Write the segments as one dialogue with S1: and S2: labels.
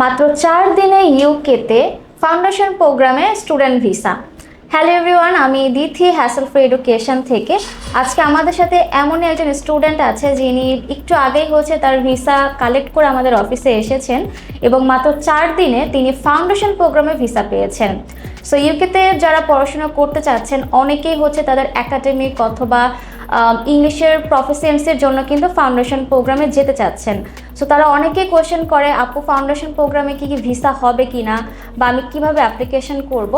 S1: মাত্র চার দিনে ইউকেতে ফাউন্ডেশন প্রোগ্রামে স্টুডেন্ট ভিসা হ্যালো এভরিওয়ান আমি দিথি হ্যাসেল ফ্রি এডুকেশন থেকে। আজকে আমাদের সাথে এমনই একজন স্টুডেন্ট আছে যিনি একটু আগেই হচ্ছে তার ভিসা কালেক্ট করে আমাদের অফিসে এসেছেন এবং মাত্র চার দিনে তিনি ফাউন্ডেশন প্রোগ্রামে ভিসা পেয়েছেন। সো ইউকেতে যারা পড়াশোনা করতে চাচ্ছেন, অনেকেই হচ্ছে তাদের একাডেমিক অথবা ইংলিশের প্রফেসিয়েন্সির জন্য কিন্তু ফাউন্ডেশন প্রোগ্রামে যেতে চাচ্ছেন। সো তারা অনেকেই কোয়েশ্চেন করে আপু ফাউন্ডেশন প্রোগ্রামে কি কি ভিসা হবে কি না বা আমি কীভাবে অ্যাপ্লিকেশন করব?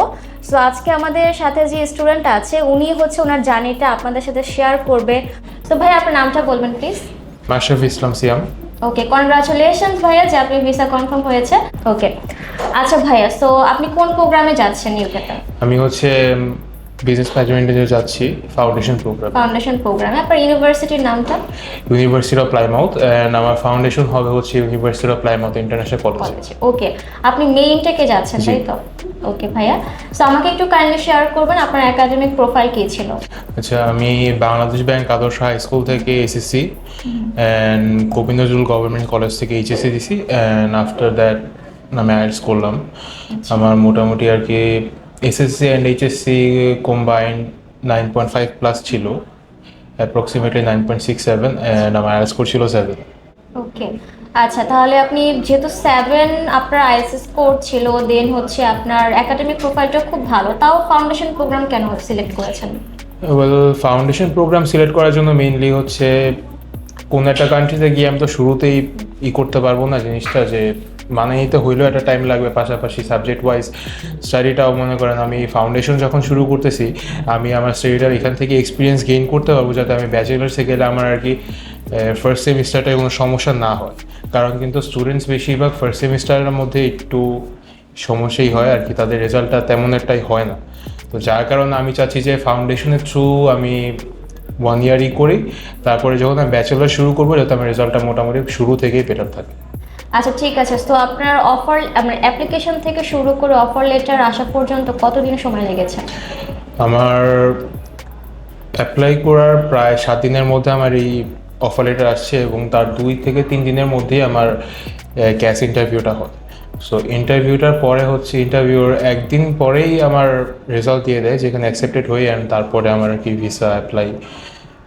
S1: সো আজকে আমাদের সাথে যে স্টুডেন্ট আছে উনি হচ্ছে ওনার জার্নিটা আপনাদের সাথে শেয়ার করবে। তো ভাই আপনার নামটা বলবেন please
S2: মাশরাফ Islam Siam.
S1: Okay congratulations ভাইয়া যে আপনি ভিসা কনফার্ম হয়েছে। ওকে আচ্ছা ভাইয়া সো আপনি কোন প্রোগ্রামে যাচ্ছেন ইউকেতে
S2: আমি হচ্ছে বিজনেস ম্যানেজমেন্টে যে যাচ্ছি ফাউন্ডেশন প্রোগ্রাম
S1: ফাউন্ডেশন প্রোগ্রামে আপনার ইউনিভার্সিটির নামটা?
S2: ইউনিভার্সিটি অফ প্লাইমাউথ অ্যান্ড আমার ফাউন্ডেশন হবে হচ্ছে university of Plymouth international college
S1: okay আপনি মেইনটাকে যাচ্ছেন। তাই তো ওকে ভাইয়া। সো আমাকে একটু কাইন্ডলি শেয়ার করবেন আপনার একাডেমিক প্রোফাইল কি ছিল?
S2: আচ্ছা আমি Bangladesh bank Adarsha high school থেকে SSC and Gobinda Nazrul government college থেকে এইচএসসি দিছি অ্যান্ড আফটার দ্যাট আমি আইএলস করলাম। আমার মোটামুটি আর কি SSC and HSC combined nine point five plus ছিল approximately nine point six seven and আমার আইএলস স্কোর ছিল সেভেন
S1: ওকে আচ্ছা তাহলে আপনি যেহেতু সেভেন আপনার আইএসএস কোর ছিল দেন হচ্ছে আপনার একাডেমিক প্রোফাইলটা খুব ভালো তাও ফাউন্ডেশন প্রোগ্রাম কেন সিলেক্ট করেছেন?
S2: ওয়েল ফাউন্ডেশন প্রোগ্রাম সিলেক্ট করার জন্য মেইনলি হচ্ছে কোন একটা কান্ট্রিতে গিয়ে আমি তো শুরুতেই ই করতে পারব না জিনিসটা যে মানে নিতে হইলেও একটা টাইম লাগবে, পাশাপাশি সাবজেক্ট ওয়াইজ স্টাডিটাও মনে করেন আমি ফাউন্ডেশন যখন শুরু করতেছি, আমি আমার স্টাডিটা এখান থেকে এক্সপিরিয়েন্স গেইন করতে পারব যাতে আমি ব্যাচেলার্সে গেলে আমার আর কি ফার্স্ট সেমিস্টারটায় কোনো সমস্যা না হয়। কারণ কিন্তু স্টুডেন্টস বেশিরভাগ ফার্স্ট সেমিস্টারের মধ্যে একটু সমস্যাই হয় আর কি, তাদের রেজাল্টটা তেমন একটাই হয় না। তো যার কারণে আমি চাচ্ছি যে ফাউন্ডেশনের থ্রু আমি ওয়ান ইয়ারই করি, তারপরে যখন আমি ব্যাচেলার শুরু করব, যাতে আমার রেজাল্টটা মোটামুটি শুরু থেকেই বেটার থাকে।
S1: আচ্ছা ঠিক আছে। তো আপনার অফার আপনার অ্যাপ্লিকেশন থেকে শুরু করে অফার লেটার আসা পর্যন্ত কতদিন সময় লেগেছে?
S2: আমার অ্যাপ্লাই করার প্রায় সাত দিনের মধ্যে আমার এই অফার লেটার আসছে এবং তার দুই থেকে তিন দিনের মধ্যেই আমার ক্যাশ ইন্টারভিউটা হয়। সো ইন্টারভিউটার পরে হচ্ছে ইন্টারভিউর একদিন পরেই আমার রেজাল্ট দিয়ে দেয়, যেখানে অ্যাকসেপ্টেড হই অ্যান্ড তারপরে আমার আর কি ভিসা অ্যাপ্লাই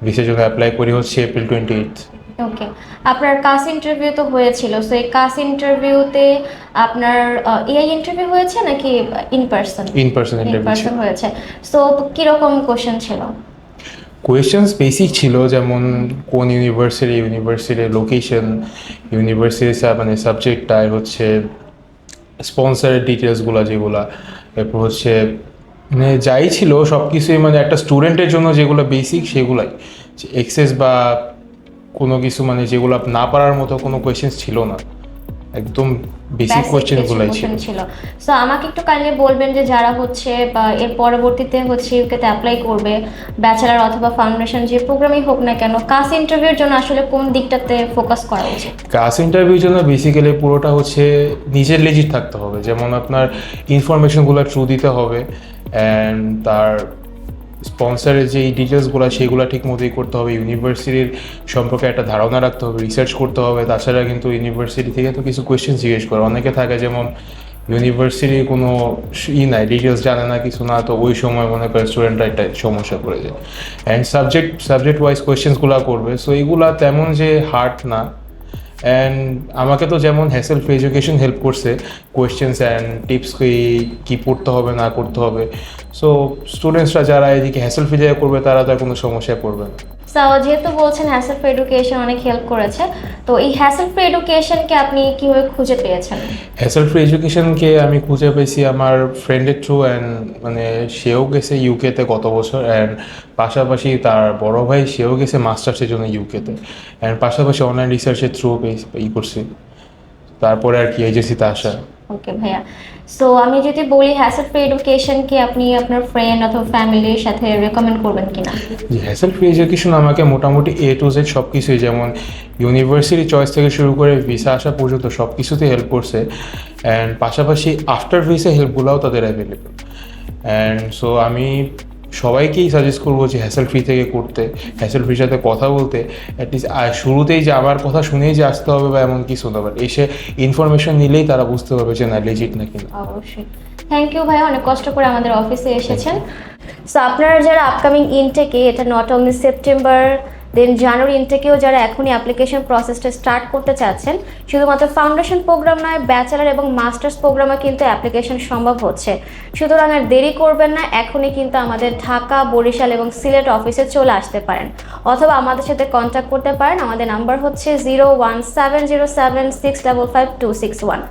S2: ভিসার জন্য অ্যাপ্লাই করি হচ্ছে এপ্রিল টোয়েন্টি এইট
S1: ওকে আপনার কাস ইন্টারভিউ তো হয়েছিল সো এই কাস ইন্টারভিউতে আপনার এআই ইন্টারভিউ হয়েছে নাকি in person
S2: in person
S1: in
S2: interview
S1: হয়েছে। সো কীরকম কোশ্চেন ছিল?
S2: কোয়েশ্চেন্স বেসিক ছিল যেমন কোন ইউনিভার্সিটি ইউনিভার্সিটির লোকেশন ইউনিভার্সিটির মানে সাবজেক্টটায় হচ্ছে স্পন্সারের ডিটেলসগুলো যেগুলো এরপর হচ্ছে মানে যাই ছিল সব কিছুই মানে একটা স্টুডেন্টের জন্য যেগুলো বেসিক সেগুলাই এক্সেস বা কোনো কিছু মানে যেগুলো না পারার মতো কোনো কোয়েশ্চেন্স ছিল না। একদম বেসিক কোয়েশ্চেনগুলোই ছিল।
S1: ছিল। সো আমাকে একটু কাইন্ডলি বলবেন যে যারা হচ্ছে বা এর পরবর্তীতে হচ্ছে ইউকেতে অ্যাপ্লাই করবে ব্যাচেলার অথবা ফাউন্ডেশন যে প্রোগ্রামই হোক না কেন কাস ইন্টারভিউর জন্য আসলে কোন দিকটাতে ফোকাস করা উচিত?
S2: ক্লাস ইন্টারভিউর জন্য বেসিক্যালি পুরোটা হচ্ছে নিজের লেজিট থাকতে হবে। যেমন আপনার ইনফরমেশনগুলো ট্রু দিতে হবে অ্যান্ড তার স্পন্সারের যে ডিটেলসগুলো সেগুলো ঠিক মতোই করতে হবে। ইউনিভার্সিটির সম্পর্কে একটা ধারণা রাখতে হবে রিসার্চ করতে হবে। তাছাড়া কিন্তু ইউনিভার্সিটি থেকে তো কিছু কোয়েশ্চেন জিজ্ঞেস করে। অনেকে থাকে যেমন ইউনিভার্সিটির কোনো ই নাই ডিটেলস জানে না, কিছু না, তো ওই সময় মনে করে স্টুডেন্টরা একটা সমস্যা পড়ে যায়। অ্যান্ড সাবজেক্ট সাবজেক্ট ওয়াইজ কোয়েশ্চেন্সগুলো করবে। সো এইগুলা তেমন যে হার্ড না। অ্যান্ড আমাকে তো যেমন হ্যাসেল ফ্রি এডুকেশন হেল্প করছে কোয়েশ্চেন্স অ্যান্ড টিপস কী পড়তে হবে, না করতে হবে। সো স্টুডেন্টসরা যারা এদিকে হ্যাসেল ফ্রি জায়গায় করবে, তারা তার কোনো সমস্যায় পড়বে না।
S1: সো যেহেতু বলছেন হ্যাসেল ফ্রি এডুকেশন অনেক হেল্প করেছে, তো এই হ্যাসেল ফ্রি এডুকেশনকে আপনি কীভাবে খুঁজে পেয়েছেন?
S2: হ্যাসেল ফ্রি এডুকেশনকে আমি খুঁজে পেয়েছি আমার ফ্রেন্ডের থ্রু অ্যান্ড মানে সেও গেছে ইউকেতে গত বছর অ্যান্ড পাশাপাশি তার বড় ভাই সেও গেছে মাস্টার্সের জন্য ইউকেতে অ্যান্ড পাশাপাশি অনলাইন রিসার্চের থ্রু পেয়েছি ই করছি। তারপরে আর কি এজেন্সিতে আসা।
S1: ওকে ভাইয়া। সো আমি যদি বলি হ্যাসেল ফ্রি এডুকেশনকে আপনি আপনার ফ্রেন্ড অথবা ফ্যামিলির সাথে রেকমেন্ড করবেন কিনা?
S2: জি হ্যাসেল ফ্রি এডুকেশন আমাকে মোটামুটি এ টু জেড সব কিছুই যেমন ইউনিভার্সিটি চয়েস থেকে শুরু করে ভিসা আসা পর্যন্ত সব কিছুতে হেল্প করছে। অ্যান্ড পাশাপাশি আফটার ভিসা হেল্পগুলোও তাদের অ্যাভেলেবেল অ্যান্ড সো আমি সবাইকেই সাজেস্ট করব যে হ্যাসেল ফ্রি থেকে করতে হ্যাসেল ফ্রির সাথে কথা বলতে অ্যাটলিস্ট শুরুতেই যে আমার কথা শুনেই যে আসতে হবে বা এমন কি না বাট এসে ইনফরমেশন নিলেই তারা বুঝতে পারবে যে না লেজিট নাকি না
S1: অবশ্যই। থ্যাংক ইউ ভাই অনেক কষ্ট করে আমাদের অফিসে এসেছেন। সো আপনারা যারা আপকামিং ইনটেকে এটা not only September then January ইনটেকেও যারা এখনই অ্যাপ্লিকেশন প্রসেসটা স্টার্ট করতে চাচ্ছেন, শুধুমাত্র ফাউন্ডেশন প্রোগ্রাম নয় ব্যাচেলার এবং মাস্টার্স প্রোগ্রামে কিন্তু অ্যাপ্লিকেশন সম্ভব হচ্ছে। সুতরাং আর দেরি করবেন না, এখনই কিন্তু আমাদের ঢাকা, বরিশাল এবং সিলেট অফিসে চলে আসতে পারেন। অথবা আমাদের সাথে কন্ট্যাক্ট করতে পারেন, আমাদের নাম্বার হচ্ছে zero one seven zero seven six double five two six one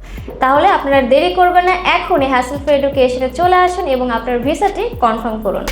S1: তাহলে আপনারা দেরি করবেন না, এখনই হ্যাসেল ফ্রি এডুকেশনে চলে আসুন এবং আপনার ভিসাটি কনফার্ম করুন।